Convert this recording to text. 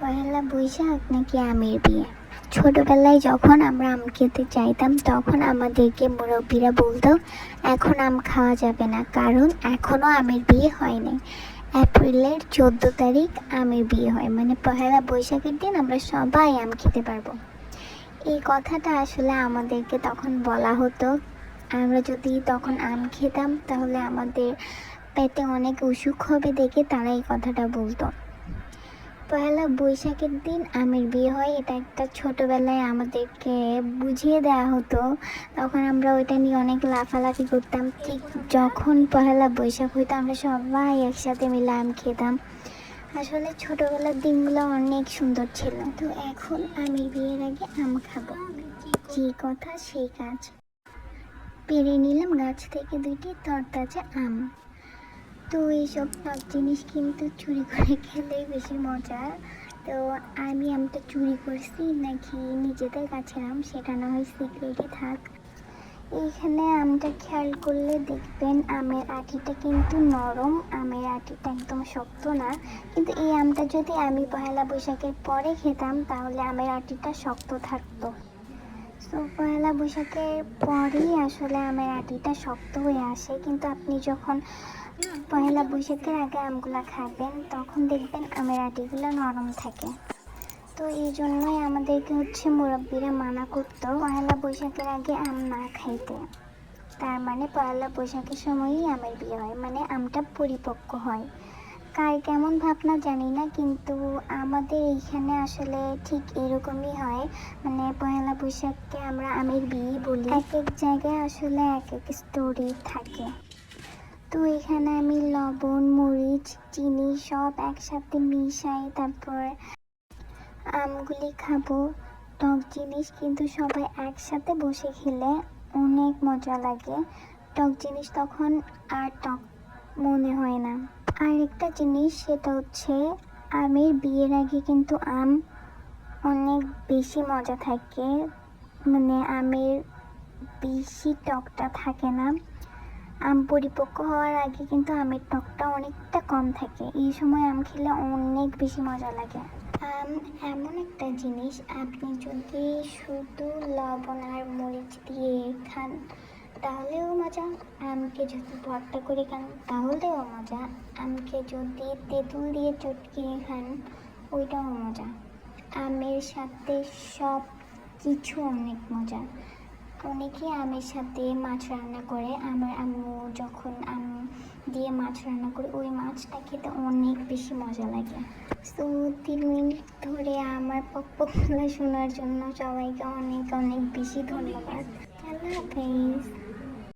পয়লা বৈশাখ নাকি আমের বিয়ে? ছোটবেলায় যখন আমরা আম খেতে চাইতাম, তখন আমাদেরকে মুরব্বীরা বলতো, এখন আম খাওয়া যাবে না, কারণ এখনও আমের বিয়ে হয়নি এপ্রিলের চোদ্দ তারিখ আমের বিয়ে হয় মানে পয়লা বৈশাখের দিন আমরা সবাই আম খেতে পারব। এই কথাটা আসলে আমাদেরকে তখন বলা হতো। আমরা যদি তখন আম খেতাম, তাহলে আমাদের পেটে অনেক অসুখ হবে দেখে তারা এই কথাটা বলতো। পয়লা বৈশাখের দিন আমের বিয়ে হয়। এটা একটা ছোটোবেলায় আমাদেরকে বুঝিয়ে দেওয়া হতো। তখন আমরা ওইটা নিয়ে অনেক লাফালাফি করতাম। ঠিক যখন পয়লা বৈশাখ হইতো, আমরা সবাই একসাথে মিলে আম খেতাম। আসলে ছোটোবেলার দিনগুলো অনেক সুন্দর ছিল। তো এখন আমি বিয়ের আগে আম খাব। যে কথা সেই কাজ। পেরে নিলাম গাছ থেকে দুইটি তরতাজা আম। তো এইসব সব জিনিস কিন্তু চুরি করে খেলেই বেশি মজা। তো আমি আমটা চুরি করছি, নাকি নিজেদের কাছে আম, সেটা না হয় সিক্রেটই থাক। এইখানে আমটা খেয়াল করলে দেখবেন আমের আটিটা কিন্তু নরম, আমের আটিটা একদম শক্ত না। কিন্তু এই আমটা যদি আমি পয়লা বৈশাখের পরে খেতাম, তাহলে আমের আটিটা শক্ত থাকতো। তো পয়লা বৈশাখের পরেই আসলে আমের আটিটা শক্ত হয়ে আসে। কিন্তু আপনি যখন পয়লা বৈশাখের আগে আমগুলো খাবেন, তখন দেখবেন আমের আটিগুলো নরম থাকে। তো এই জন্যই আমাদেরকে হচ্ছে মুরব্বীরা মানা করতো পয়লা বৈশাখের আগে আম না খাইতে। তার মানে পয়লা বৈশাখের সময়ই আমের বিয়ে হয় মানে আমটা পরিপক্ক হয়। কার কেমন ভাবনা জানি না, কিন্তু আমাদের এইখানে আসলে ঠিক এরকমই হয়। মানে পয়লা বৈশাখকে আমরা আমের বিয়ে বলি। এক এক জায়গায় আসলে এক এক স্টোরি থাকে। তো এখানে আমি লবণ, মরিচ, চিনি সব একসাথে মিশাই তারপর আমগুলি খাব। টক জিনিস কিন্তু সবাই একসাথে বসে খেলে, অনেক মজা লাগে। টক জিনিস তখন আর টক মনে হয় না। আর একটা জিনিস, সেটা হচ্ছে আমের বিয়ের আগে কিন্তু আম অনেক বেশি মজা থাকে। মানে আমের বেশি টকটা থাকে না। আম পরিপক্ক হওয়ার আগে কিন্তু আমের টকটা অনেকটা কম থাকে। এই সময় আম খেলে অনেক বেশি মজা লাগে। আম, এমন একটা জিনিস, আপনি যদি শুধু লবণ আর মরিচ দিয়ে খান তাহলেও মজা, আমকে যদি ভর্তা করে খান, তাহলেও মজা। আমকে যদি তেঁতুল দিয়ে চটকিয়ে খান, ওইটাও মজা। আমের সাথে সব কিছু অনেক মজা। অনেকে আমের সাথে মাছ রান্না করে। আমার আম্মু যখন আম দিয়ে মাছ রান্না করে, ওই মাছটা খেতে অনেক বেশি মজা লাগে। তো তিন মিনিট ধরে আমার পক্পগুলো শোনার জন্য সবাইকে অনেক অনেক বেশি ধন্যবাদ। আল্লাহ হাফেজ।